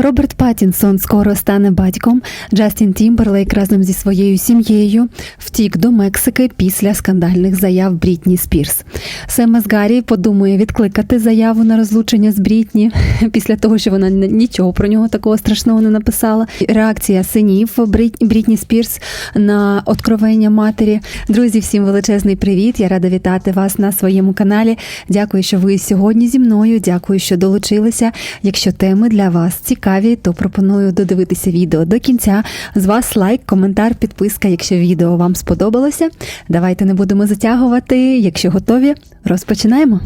Роберт Паттінсон скоро стане батьком. Джастін Тімберлейк разом зі своєю сім'єю втік до Мексики після скандальних заяв Брітні Спірс. Сем Гаррі подумає відкликати заяву на розлучення з Брітні після того, що вона нічого про нього такого страшного не написала. Реакція синів Бріт- Брітні Спірс на откровення матері. Друзі, всім величезний привіт! Я рада вітати вас на своєму каналі. Дякую, що ви сьогодні зі мною. Дякую, що долучилися. Якщо теми для вас цікаві, то пропоную додивитися відео до кінця. З вас лайк, коментар, підписка, якщо відео вам сподобалося. Давайте не будемо затягувати. Якщо готові, розпочинаємо.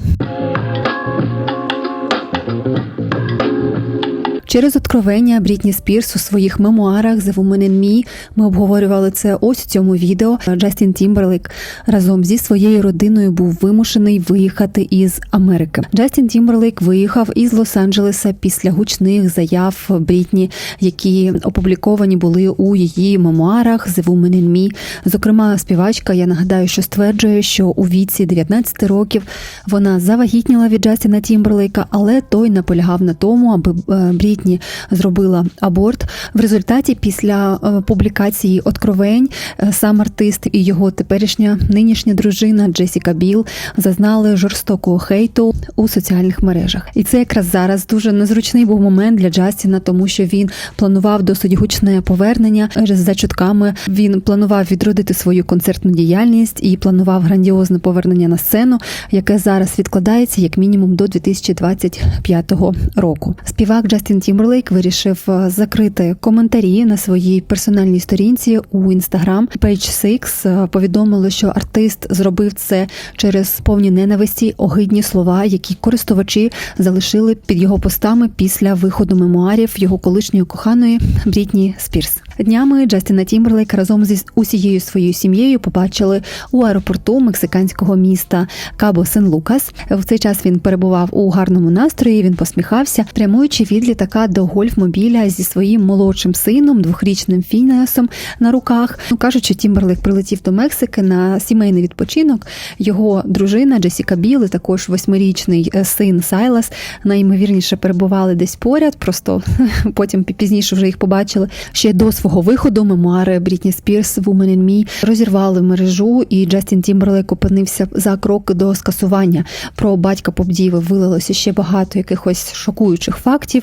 Через откровення Брітні Спірс у своїх мемуарах The Woman in Me ми обговорювали це ось у цьому відео. Джастін Тімберлейк разом зі своєю родиною був вимушений виїхати із Америки. Джастін Тімберлейк виїхав із Лос-Анджелеса після гучних заяв Брітні, які опубліковані були у її мемуарах The Woman in Me. Зокрема, співачка, я нагадаю, що стверджує, що у віці 19 років вона завагітніла від Джастіна Тімберлейка, але той наполягав на тому, аби е, Брітні зробила аборт. В результаті, після е, публікації откровень, е, сам артист і його теперішня нинішня дружина Джесіка Біл зазнали жорстокого хейту у соціальних мережах. І це якраз зараз дуже незручний був момент для Джастіна, тому що він планував досить гучне повернення. За чутками він планував відродити свою концертну діяльність і планував грандіозне повернення на сцену, яке зараз відкладається як мінімум до 2025 року. Співак Джастін Тімберлейк вирішив е, закрити коментарі на своїй персональній сторінці у інстаграм. Six е, повідомили, що артист зробив це через повні ненависті, огидні слова, які користувачі залишили під його постами після виходу мемуарів його колишньої коханої Брітні Спірс. Днями Джастіна Тімберлейка разом зі усією своєю сім'єю побачили у аеропорту мексиканського міста Кабо Сен Лукас. В цей час він перебував у гарному настрої. Він посміхався, прямуючи від літака до гольфмобіля зі своїм молодшим сином, двохрічним Фінеасом на руках. Ну кажуть, що Тімберлейк прилетів до Мексики на сімейний відпочинок. Його дружина Джесіка Біл, і також восьмирічний е, син Сайлас, найімовірніше перебували десь поряд. Просто потім пізніше вже їх побачили. Ще до свого виходу мемуари Брітні Спірс «Woman in Me» розірвали мережу, і Джастін Тімберлейк опинився за крок до скасування. Про батька Попдіви вилилося ще багато якихось шокуючих фактів.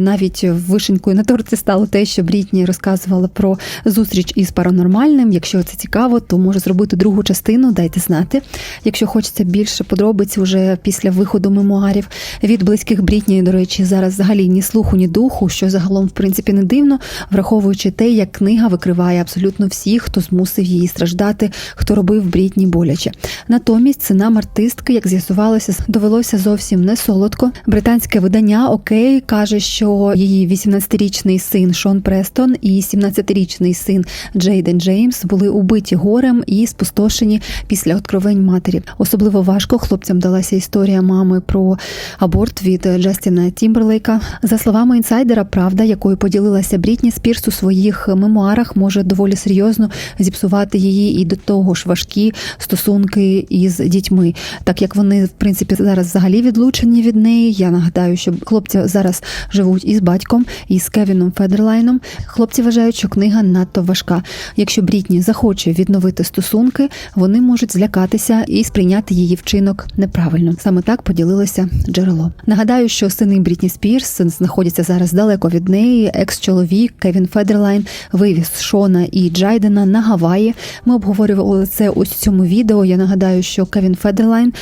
Навіть вишенькою на торті стало те, що Брітні розказувала про зустріч із паранормальним. Якщо це цікаво, то можу зробити другу частину. Дайте знати. Якщо хочеться більше подробиць уже після виходу мемуарів від близьких Брітні, до речі, зараз взагалі ні слуху, ні духу, що загалом в принципі не дивно, враховуючи те, як книга викриває абсолютно всіх, хто змусив її страждати, хто робив Брітні боляче. Натомість синам артистки, як з'ясувалося, довелося зовсім не солодко. Британське видання Окей каже, що її 18-річний син Шон Престон і 17-річний син Джейден Джеймс були убиті горем і спустошені після откровень матері. Особливо важко хлопцям далася історія мами про аборт від Джастіна Тімберлейка. За словами інсайдера, правда, якою поділилася Брітні Спірс у своїх мемуарах, може доволі серйозно зіпсувати її і до того ж важкі стосунки із дітьми, так як вони в принципі зараз взагалі відлучені від неї. Я нагадаю, що хлопці зараз живуть із батьком, із Кевіном Федерлайном. Хлопці вважають, що книга надто важка. Якщо Брітні захоче відновити стосунки, вони можуть злякатися і сприйняти її вчинок неправильно. Саме так поділилося джерело. Нагадаю, що сини Брітні Спірс знаходяться зараз далеко від неї. Екс-чоловік Кевін Федерлайн вивіз Шона і Джайдена на Гаваї. Ми обговорювали це ось в цьому відео. Я нагадаю, що Кевін Федерлайн,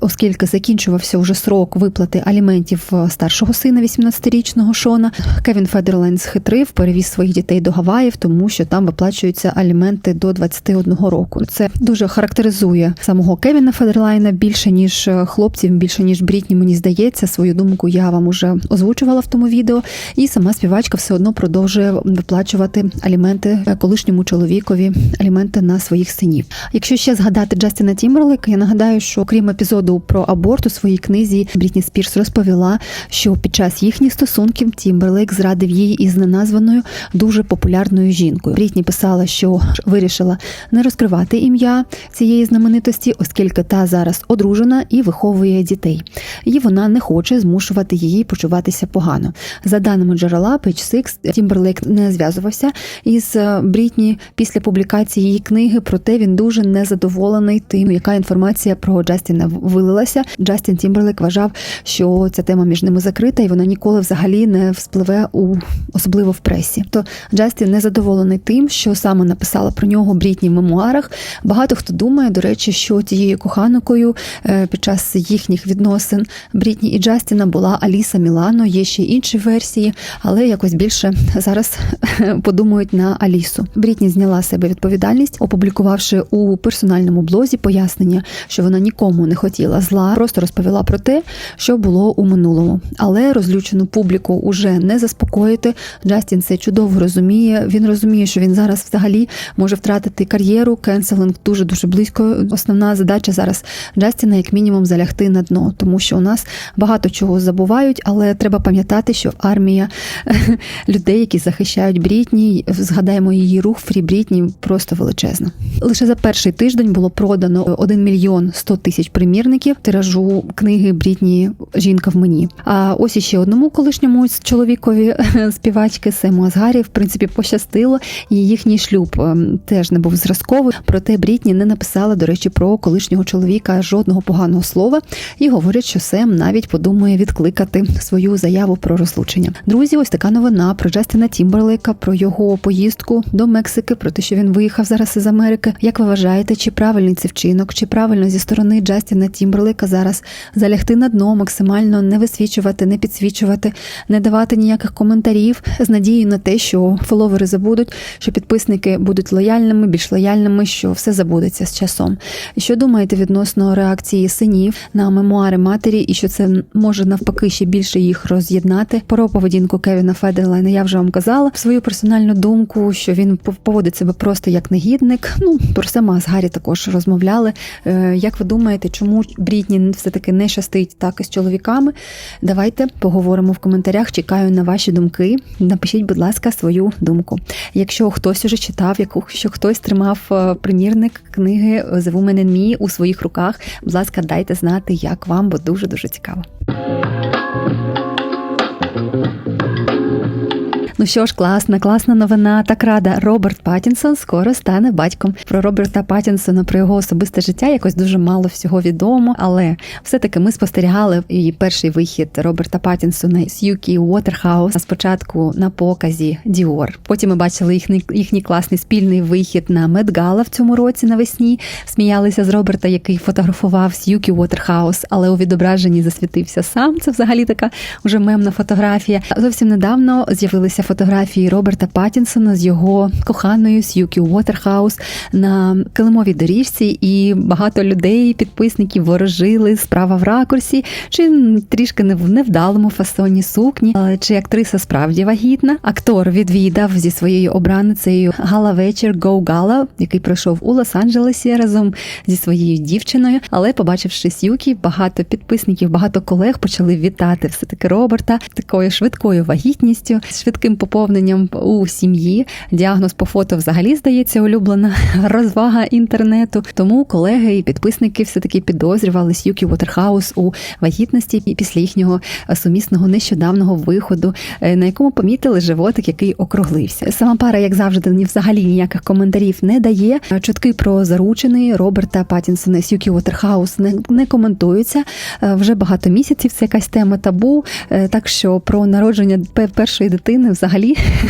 оскільки закінчувався вже срок виплати аліментів старшого сина 18-річного Шона, Кевін Федерлайн схитрив, перевіз своїх дітей до Гаваїв, тому що там виплачуються аліменти до 21 року. Це дуже характеризує самого Кевіна Федерлайна більше ніж хлопців, більше ніж Брітні. Мені здається, свою думку я вам уже озвучувала в тому відео. І сама співачка все одно продовжує виплачувати аліменти е, колишньому чоловікові, аліменти на своїх синів. Якщо ще згадати Джастіна Тімберлейка, я нагадаю, що окрім епізоду про аборт у своїй книзі Брітні Спірс розповіла, що під час їхніх стосунків Тімберлейк зрадив її із неназваною дуже популярною жінкою. Брітні писала, що вирішила не розкривати ім'я цієї знаменитості, оскільки та зараз одружена і виховує дітей. І вона не хоче змушувати її почуватися погано. За даними джерела Page Six, Тімберлейк не зв'язувався із е, Брітні після публікації її книги, проте він дуже незадоволений тим, яка інформація про Джастіна вилилася. Джастін Тімберлейк вважав, що ця тема між ними закрита, і вона ніколи взагалі не вспливе у особливо в пресі. То Джастін незадоволений тим, що саме написала про нього Брітні в мемуарах. Багато хто думає, до речі, що тією коханкою е, під час їхніх відносин Брітні і Джастіна була Аліса Мілано. Є ще інші версії, але якось більше зараз подумають на Алісу. Брітні зняла себе відповідальність, опублікувавши у персональному блозі пояснення, що вона нікому не хотіла зла, просто розповіла про те, що було у минулому. Але розлючену публіку уже не заспокоїти. Джастін це чудово розуміє. Він розуміє, що він зараз взагалі може втратити кар'єру. Кенселинг дуже дуже близько. Основна задача зараз Джастіна, як мінімум, залягти на дно, тому що у нас багато чого забувають, але треба пам'ятати, що армія людей, які захищають Брітні, згадаємо її рух Фрі Брітні, просто величезна. Лише за перший тиждень було продано 1 мільйон 100 тисяч примірників тиражу книги Брітні Жінка в мені. А ось іще одному колишньому чоловікові співачки Сему Азгарі, в принципі, пощастило, і їхній шлюб ем, теж не був зразковий. Проте Брітні не написала, до речі, про колишнього чоловіка жодного поганого слова і говорять, що Сем навіть подумає відкликати свою заяву про розлучення. Друзі, ось така новина про Джастіна Тімберлейка, про його поїздку до Мексики, про те, що він виїхав зараз із Америки. Як ви вважаєте, чи правильний це вчинок, чи правильно зі сторони Джастіна Тімберлейка зараз залягти на дно, максимально не висвічувати, не підсвічувати, не давати ніяких коментарів з надією на те, що фоловери забудуть, що підписники будуть лояльними, більш лояльними, що все забудеться з часом. Що думаєте відносно реакції синів на мемуари матері, і що це може навпаки ще більше їх роз'єднати? Про поведінку Кевіна Федерлайна я вже вам казала свою персональну думку, що він поводить себе просто як негідник. Ну про ми з Гаррі також розмовляли. Е, Як ви думаєте, чому Брітні все таки не щастить так із чоловіками? Давайте поговоримо в коментарях. Чекаю на ваші думки. Напишіть, будь ласка, свою думку. Якщо хтось уже читав, якщо хтось тримав е, примірник книги The Me у своїх руках, будь ласка, дайте знати, як вам, бо дуже дуже цікаво. Ну що ж, класна, класна новина. Так рада. Роберт Паттінсон скоро стане батьком. Про Роберта Паттінсона, про його особисте життя якось дуже мало всього відомо. Але все-таки ми спостерігали і перший вихід Роберта Паттінсона з Юкі Уотерхаус спочатку на показі Діор. Потім ми бачили їхній їхній класний спільний вихід на Медгала в цьому році навесні. Сміялися з Роберта, який фотографував з Юкі Уотерхаус, але у відображенні засвітився сам. Це взагалі така вже мемна фотографія. Зовсім недавно з'явилися фотографії Роберта Паттінсона з його коханою Сьюкі Уотерхаус на килимовій доріжці, і багато людей, підписників ворожили справа в ракурсі, чи трішки не в невдалому фасоні сукні, чи актриса справді вагітна. Актор відвідав зі своєю обраницею гала вечір Go Gala, який пройшов у Лос-Анджелесі разом зі своєю дівчиною. Але, побачивши Сьюкі, багато підписників, багато колег почали вітати все таки Роберта такою швидкою вагітністю, швидким поповненням у сім'ї. Діагноз по фото взагалі здається улюблена розвага інтернету. Тому колеги і підписники все таки підозрювали Сьюкі Уотерхаус у вагітності після їхнього сумісного нещодавнього виходу, е, на якому помітили животик, який округлився. Сама пара, як завжди, ні взагалі ніяких коментарів не дає. Чутки про заручений Роберта Паттінсона і Сьюкі Уотерхаус не, не коментуються Е, вже багато місяців. Це якась тема табу. Е, Так що про народження першої дитини взагалі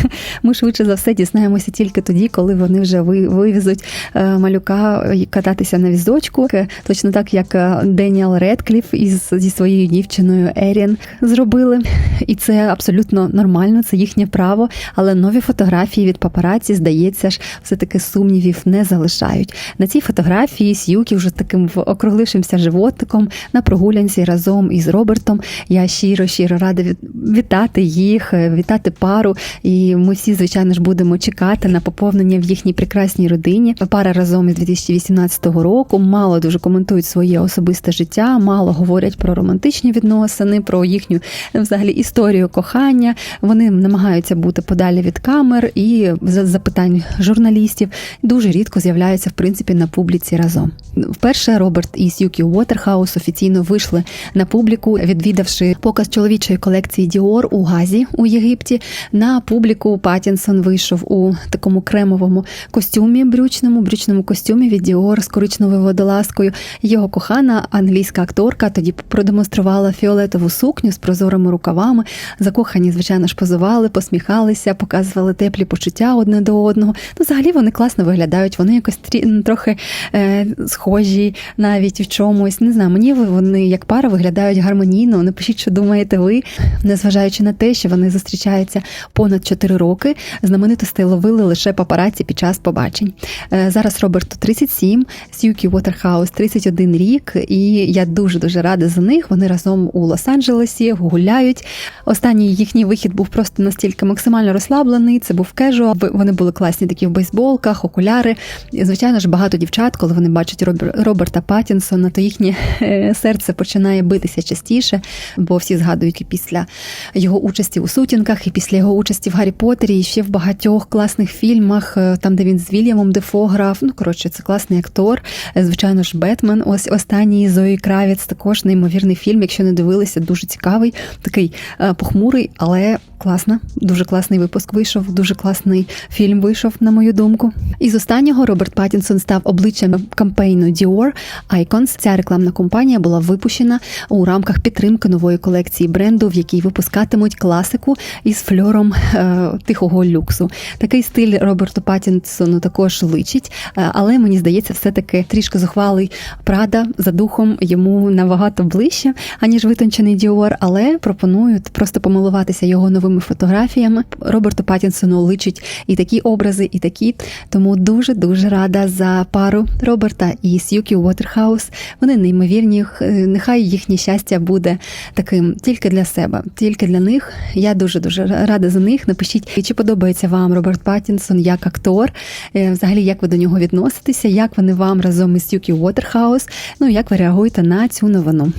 ми швидше за все дізнаємося тільки тоді, коли вони вже вивезуть е, малюка кататися на візочку. Точно так, як Деніел Редкліф із зі своєю дівчиною Ерін зробили. І це абсолютно нормально, це їхнє право. Але нові фотографії від папараці, здається ж, все-таки сумнівів не залишають. На цій фотографії Сьюкі вже таким округлившимся животиком на прогулянці разом із Робертом. Я щиро щиро рада вітати їх, вітати пару. І ми всі, звичайно ж, будемо чекати на поповнення в їхній прекрасній родині. Пара разом із 2018 року мало дуже коментують своє особисте життя, мало говорять про романтичні відносини, про їхню взагалі історію кохання. Вони намагаються бути подалі від камер і за- запитань журналістів дуже рідко з'являються в принципі на публіці разом. Вперше Роберт і Сьюкі Уотерхаус офіційно вийшли на публіку, відвідавши показ чоловічої колекції Діор у Газі у Єгипті. На публіку Паттінсон вийшов у такому кремовому костюмі, брючному, брючному костюмі від Діор з коричневою водолазкою. Його кохана англійська акторка тоді продемонструвала фіолетову сукню з прозорими рукавами. Закохані, звичайно ж, позували, посміхалися, показували теплі почуття одне до одного. Ну, взагалі вони класно виглядають. Вони якось трохи е, схожі навіть в чомусь. Не знаю, мені вони як пара виглядають гармонійно. Напишіть, що думаєте ви, незважаючи на те, що вони зустрічаються понад 4 роки. Знаменитостей ловили лише папараці під час побачень. Е, Зараз Роберту 37, Сьюкі Уотерхаус 31 рік, і я дуже дуже рада за них. Вони разом у Лос-Анджелесі гуляють. Останній їхній вихід був просто настільки максимально розслаблений. Це був кежуал. Вони були класні такі в бейсболках, окуляри. І, звичайно ж, багато дівчат, коли вони бачать Роберта Паттінсона, то їхнє е, серце починає битися частіше, бо всі згадують і після його участі у сутінках, і після його участі в Гаррі Поттері, і ще в багатьох класних фільмах, е, там де він з Вільямом Дефо грав. Ну коротше, це класний актор. Е, Звичайно ж, Бетмен. Ось останній Зої Кравіц, також неймовірний фільм. Якщо не дивилися, дуже цікавий, такий е, похмурий, але класно. Дуже класний випуск вийшов. Дуже класний фільм вийшов, на мою думку. І з останнього Роберт Паттінсон став обличчям кампейну Dior Icons. Ця рекламна кампанія була випущена у рамках підтримки нової колекції бренду, в якій випускатимуть класику із фльором е, тихого люксу. Такий стиль Роберту Паттінсону також личить, е, але мені здається, все-таки трішки зухвалий Прада за духом йому набагато ближче, аніж витончений Діор, але пропоную просто помилуватися його новими фотографіями. Роберту Паттінсону личить і такі образи, і такі. Тому дуже дуже рада за пару Роберта і Сьюкі Уотерхаус. Вони неймовірні. Е, Нехай їхнє щастя буде таким тільки для себе, тільки для них. Я дуже дуже рада за них. Напишіть, чи подобається вам Роберт Паттінсон як актор. Е, Взагалі, як ви до нього відноситеся, як вони вам разом із Юкі Уотерхаус. Ну як ви реагуєте на цю новину.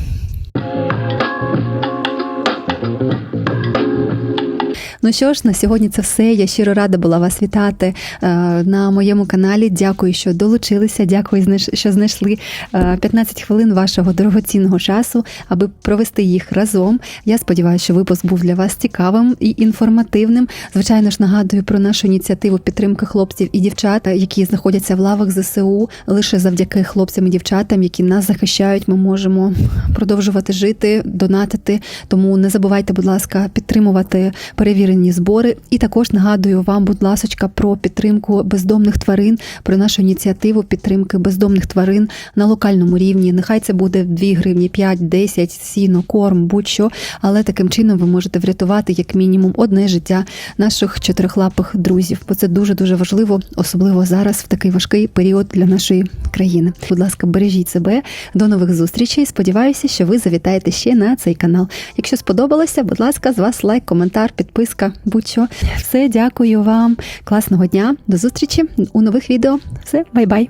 Ну що ж, на сьогодні це все. Я щиро рада була вас вітати е, на моєму каналі. Дякую, що долучилися. Дякую, що знайшли е, 15 хвилин вашого дорогоцінного часу, аби провести їх разом. Я сподіваюся, що випуск був для вас цікавим і інформативним. Звичайно ж, нагадую про нашу ініціативу підтримки хлопців і дівчат, які знаходяться в лавах ЗСУ. Лише завдяки хлопцям і дівчатам, які нас захищають, ми можемо продовжувати жити, донатити. Тому не забувайте, будь ласка, підтримувати перевірені збори. І також нагадую вам, будь ласочка, про підтримку бездомних тварин, про нашу ініціативу підтримки бездомних тварин на локальному рівні. Нехай це буде 2 гривні, 5, 10, сіно, корм, будь-що. Але таким чином ви можете врятувати як мінімум одне життя наших чотирихлапих друзів. Бо це дуже дуже важливо, особливо зараз в такий важкий період для нашої країни. Будь ласка, бережіть себе. До нових зустрічей. Сподіваюся, що ви завітаєте ще на цей канал. Якщо сподобалося, будь ласка, з вас лайк, коментар, підписка, будь-що. Все, дякую вам. Класного дня. До зустрічі у нових відео. Все, бай-бай.